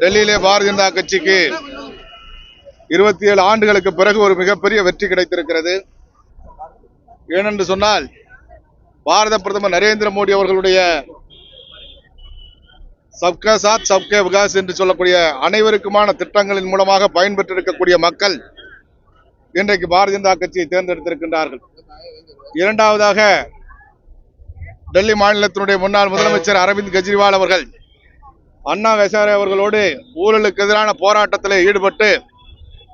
டெல்லியிலே பாரதிய ஜனதா கட்சிக்கு இருபத்தி ஏழு ஆண்டுகளுக்கு பிறகு ஒரு மிகப்பெரிய வெற்றி கிடைத்திருக்கிறது. ஏனென்று சொன்னால் பாரத பிரதமர் நரேந்திர மோடி அவர்களுடைய சப்கா சாத் சப்கே விகாஸ் என்று சொல்லக்கூடிய அனைவருக்குமான திட்டங்களின் மூலமாக பயன்பெற்றிருக்கக்கூடிய மக்கள் இன்றைக்கு பாரதிய ஜனதா கட்சியை தேர்ந்தெடுத்திருக்கின்றார்கள். இரண்டாவதாக டெல்லி மாநிலத்தினுடைய முன்னாள் முதலமைச்சர் அரவிந்த் கெஜ்ரிவால் அவர்கள் அண்ணா ஹசாரே அவர்களோடு ஊழலுக்கு எதிரான போராட்டத்தில் ஈடுபட்டு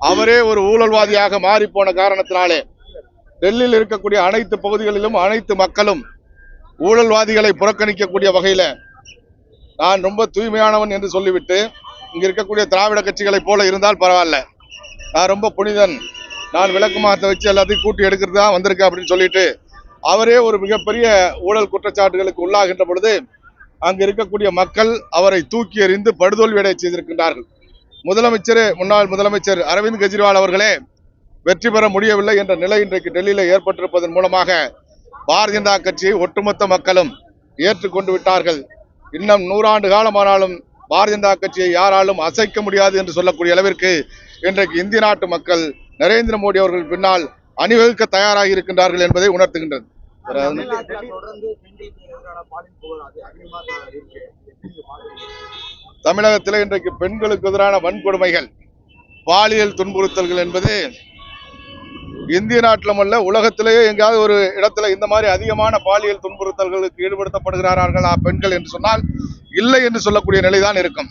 அவரே ஒரு ஊழல்வாதியாக மாறி போன காரணத்தினாலே டெல்லியில் இருக்கக்கூடிய அனைத்து பகுதிகளிலும் அனைத்து மக்களும் ஊழல்வாதிகளை புறக்கணிக்கக்கூடிய வகையில் நான் ரொம்ப தூய்மையானவன் என்று சொல்லிவிட்டு இங்கே இருக்கக்கூடிய திராவிட கட்சிகளைப் போல இருந்தால் பரவாயில்ல. நான் ரொம்ப புனிதன். நான் விளக்குமாத்த வச்சு எல்லாத்தையும் கூட்டி எடுக்கிறது தான் வந்திருக்கேன் அப்படின்னு சொல்லிட்டு அவரே ஒரு மிகப்பெரிய ஊழல் குற்றச்சாட்டுகளுக்கு உள்ளாகின்ற பொழுது அங்கு இருக்கக்கூடிய மக்கள் அவரை தூக்கி எறிந்து படுதோல்வியடைய செய்திருக்கின்றார்கள். முதலமைச்சர் முன்னாள் முதலமைச்சர் அரவிந்த் கெஜ்ரிவால் அவர்களே வெற்றி பெற முடியவில்லை என்ற நிலை இன்றைக்கு டெல்லியில் ஏற்பட்டிருப்பதன் மூலமாக பாரதிய ஜனதா கட்சியை ஒட்டுமொத்த மக்களும் ஏற்றுக்கொண்டு விட்டார்கள். இன்னும் நூறாண்டு காலமானாலும் பாரதிய ஜனதா கட்சியை யாராலும் அசைக்க முடியாது என்று சொல்லக்கூடிய அளவிற்கு இன்றைக்கு இந்திய நாட்டு மக்கள் நரேந்திர மோடி அவர்கள் பின்னால் அணிவகுக்க தயாராகி இருக்கின்றார்கள் என்பதை உணர்த்துகின்றது. தமிழகத்தில் இன்றைக்கு பெண்களுக்கு எதிரான வன்கொடுமைகள் பாலியல் துன்புறுத்தல்கள் என்பது இந்திய நாட்டிலும் அல்ல உலகத்திலேயே எங்கேயாவது ஒரு இடத்துல இந்த மாதிரி அதிகமான பாலியல் துன்புறுத்தல்களுக்கு ஈடுபடுத்தப்படுகிறார்களா பெண்கள் என்று சொன்னால் இல்லை என்று சொல்லக்கூடிய நிலைதான் இருக்கும்.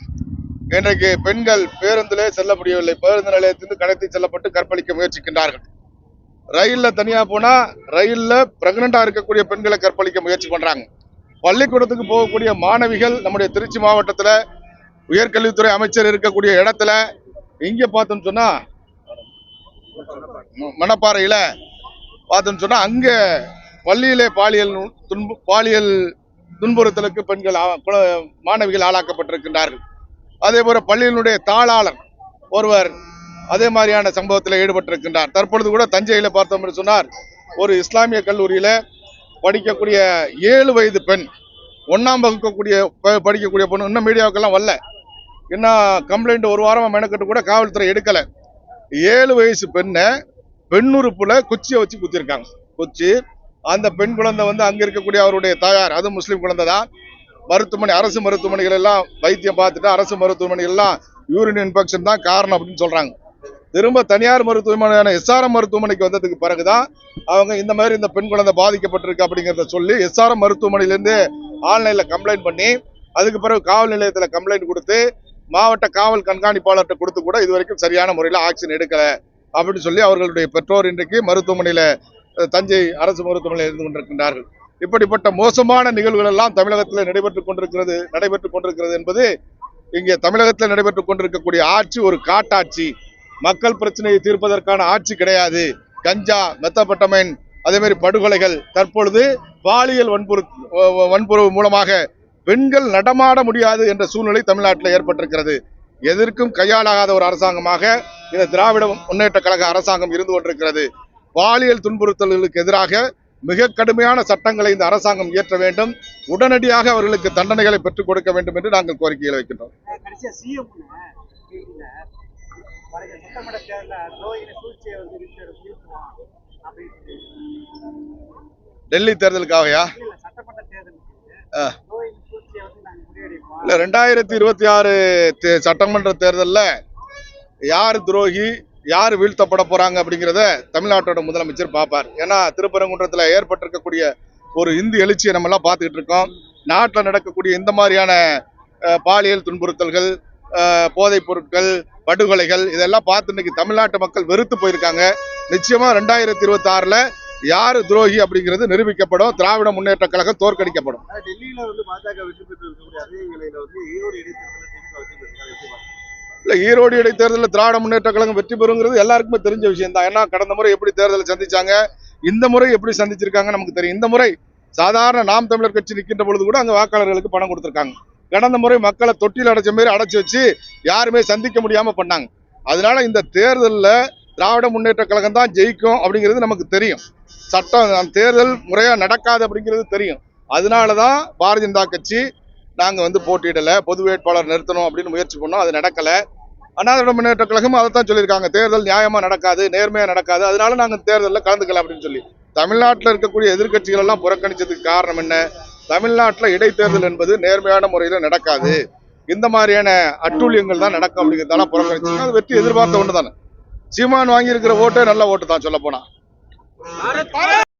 இன்றைக்கு பெண்கள் பேருந்திலே செல்ல முடியவில்லை பேருந்து நிலையத்திலிருந்து கடத்தி செல்லப்பட்டு கற்பழிக்க முயற்சிக்கின்றார்கள். ரயில்ல தனியா போனா ரயில்ல பிரெக்னண்டா இருக்கக்கூடிய பெண்களை கற்பழிக்க முயற்சி பண்றாங்க. பள்ளிக்கூடத்துக்கு போகக்கூடிய மாணவிகள் நம்முடைய திருச்சி மாவட்டத்தில் உயர்கல்வித்துறை அமைச்சர் இருக்கக்கூடிய இடத்துல இங்கே பார்த்தோம்னு சொன்னால் மணப்பாறையில் பார்த்தோம்னு சொன்னால் அங்கே பள்ளியிலே பாலியல் துன்பு பாலியல் துன்புறுத்தலுக்கு பெண்கள் மாணவிகள் ஆளாக்கப்பட்டிருக்கின்றார்கள். அதே போல் பள்ளியினுடைய தாளாளர் ஒருவர் அதே மாதிரியான சம்பவத்தில் ஈடுபட்டிருக்கின்றார். தற்பொழுது கூட தஞ்சையில் பார்த்தோம் என்று சொன்னார் ஒரு இஸ்லாமிய கல்லூரியில் படிக்கக்கூடிய ஏழு வயது பெண் ஒன்றாம் வகுக்கக்கூடிய படிக்கக்கூடிய பொண்ணு இன்னும் மீடியாவுக்கெல்லாம் வரல. இன்னும் கம்ப்ளைண்ட் ஒரு வாரமாக மெனக்கட்டு கூட காவல்துறை எடுக்கலை. ஏழு வயசு பெண்ணை பெண்ணுறுப்பில் குச்சியை வச்சு குத்திருக்காங்க. குச்சி அந்த பெண் குழந்தை வந்து அங்கே இருக்கக்கூடிய அவருடைய தாயார் அது முஸ்லீம் குழந்தை தான். மருத்துவமனை அரசு மருத்துவமனைகள் எல்லாம் வைத்தியம் பார்த்துட்டு அரசு மருத்துவமனைகள்லாம் யூரின் இன்ஃபெக்ஷன் தான் காரணம் அப்படின்னு சொல்கிறாங்க திரும்ப தனியார் மருத்துவமனையான எஸ்ஆர்எம் மருத்துவமனைக்கு வந்ததுக்கு பிறகுதான் அவங்க இந்த மாதிரி இந்த பெண் குழந்தை பாதிக்கப்பட்டிருக்கு அப்படிங்கிறத சொல்லி எஸ்ஆர்எம் மருத்துவமனையிலேருந்து ஆன்லைன்ல கம்ப்ளைண்ட் பண்ணி அதுக்கு பிறகு காவல் நிலையத்தில் கம்ப்ளைண்ட் கொடுத்து மாவட்ட காவல் கண்காணிப்பாளர்கிட்ட கொடுத்து கூட இது வரைக்கும் சரியான முறையில் ஆக்ஷன் எடுக்கலை அப்படின்னு சொல்லி அவர்களுடைய பெற்றோர் இன்றைக்கு மருத்துவமனையில தஞ்சை அரசு மருத்துவமனையில் இருந்து கொண்டிருக்கின்றார்கள். இப்படிப்பட்ட மோசமான நிகழ்வுகள் எல்லாம் தமிழகத்தில் நடைபெற்றுக் கொண்டிருக்கிறது நடைபெற்றுக் கொண்டிருக்கிறது என்பது இங்கே தமிழகத்தில் நடைபெற்றுக் கொண்டிருக்கக்கூடிய ஆட்சி ஒரு காட்டாட்சி. மக்கள் பிரச்சனையை தீர்ப்பதற்கான ஆட்சி கிடையாது. கஞ்சா மெத்தப்பட்டமைன் அதே மாதிரி படுகொலைகள் தற்பொழுது பாலியல் வன்புறு வன்புறவு மூலமாக பெண்கள் நடமாட முடியாது என்ற சூழ்நிலை தமிழ்நாட்டில் ஏற்பட்டிருக்கிறது. எதற்கும் கையாளாகாத ஒரு அரசாங்கமாக இந்த திராவிட முன்னேற்ற கழக அரசாங்கம் இருந்து கொண்டிருக்கிறது. பாலியல் துன்புறுத்தல்களுக்கு எதிராக மிக கடுமையான சட்டங்களை இந்த அரசாங்கம் இயற்ற வேண்டும். உடனடியாக அவர்களுக்கு தண்டனைகளை பெற்றுக் கொடுக்க வேண்டும் என்று நாங்கள் கோரிக்கையில் வைக்கின்றோம். வரைய சட்டமன்ற தேர்தல துரோகின சூழ்ச்சியை வந்து இருக்கிற தீர்ப்புவான். அப்படின்னு டெல்லி தேர்தலுக்காகயா? சட்டமன்ற தேர்தலுக்கு. இல்ல ரெண்டாயிரத்தி இருபத்தி ஆறு சட்டமன்ற தேர்தலில் யார் துரோகி யார் வீழ்த்தப்பட போறாங்க அப்படிங்கிறத தமிழ்நாட்டோட முதலமைச்சர் பார்ப்பார். ஏன்னா திருப்பரங்குன்றத்தில் ஏற்பட்டிருக்கக்கூடிய ஒரு இந்து எழுச்சியை நம்ம எல்லாம் பார்த்துக்கிட்டு இருக்கோம். நாட்டில் நடக்கக்கூடிய இந்த மாதிரியான பாலியல் துன்புறுத்தல்கள் போதைப் பொருட்கள் படுகொலைகள் இதெல்லாம் பார்த்து இன்னைக்கு தமிழ்நாட்டு மக்கள் வெறுத்து போயிருக்காங்க. நிச்சயமா ரெண்டாயிரத்தி இருபத்தி ஆறுல யாரு துரோகி அப்படிங்கிறது நிரூபிக்கப்படும். திராவிட முன்னேற்ற கழகம் தோற்கடிக்கப்படும். டெல்லியில வந்து பாஜக வெற்றி பெற்று இருக்கக்கூடிய அதே நிலையில வந்து ஈரோடு இடைத்தேர்தலில்? இல்ல ஈரோடு இடைத்தேர்தலில் திராவிட முன்னேற்ற கழகம் வெற்றி பெறுங்கிறது எல்லாருக்குமே தெரிஞ்ச விஷயம் தான். ஏன்னா கடந்த முறை எப்படி தேர்தலை சந்திச்சாங்க இந்த முறை எப்படி சந்திச்சிருக்காங்க நமக்கு தெரியும். இந்த முறை சாதாரண நாம் தமிழர் கட்சி நிற்கின்ற பொழுது கூட அங்க வாக்காளர்களுக்கு பணம் கொடுத்திருக்காங்க. கடந்த முறை மக்களை தொட்டியில் அடைச்ச மாரி அடைச்சி வச்சு யாருமே சந்திக்க முடியாம பண்ணாங்க. அதனால இந்த தேர்தலில் திராவிட முன்னேற்ற கழகம் தான் ஜெயிக்கும் அப்படிங்கிறது நமக்கு தெரியும். சட்டம் அந்த தேர்தல் முறையாக நடக்காது அப்படிங்கிறது தெரியும். அதனால தான் பாரதிய ஜனதா கட்சி நாங்கள் வந்து போட்டியிடலை பொது வேட்பாளர் நிறுத்தணும் அப்படின்னு முயற்சி பண்ணோம் அது நடக்கலை. அண்ணா திராவிட முன்னேற்ற கழகம் அதை தான் சொல்லியிருக்காங்க. தேர்தல் நியாயமாக நடக்காது நேர்மையாக நடக்காது அதனால நாங்கள் தேர்தலில் கலந்துக்கல அப்படின்னு சொல்லி. தமிழ்நாட்டில் இருக்கக்கூடிய எதிர்க்கட்சிகள் எல்லாம் புறக்கணிச்சதுக்கு காரணம் என்ன? தமிழ்நாட்டில் இடைத்தேர்தல் என்பது நேர்மையான முறையில் நடக்காது. இந்த மாதிரியான அட்டூழியங்கள் தான் நடக்கும் அப்படிங்கிறதால புறக்கணிச்சு. அது வெற்றி எதிர்பார்த்த ஒன்று தானே சீமான் வாங்கியிருக்கிற ஓட்டே நல்ல ஓட்டு தான் சொல்ல போனா.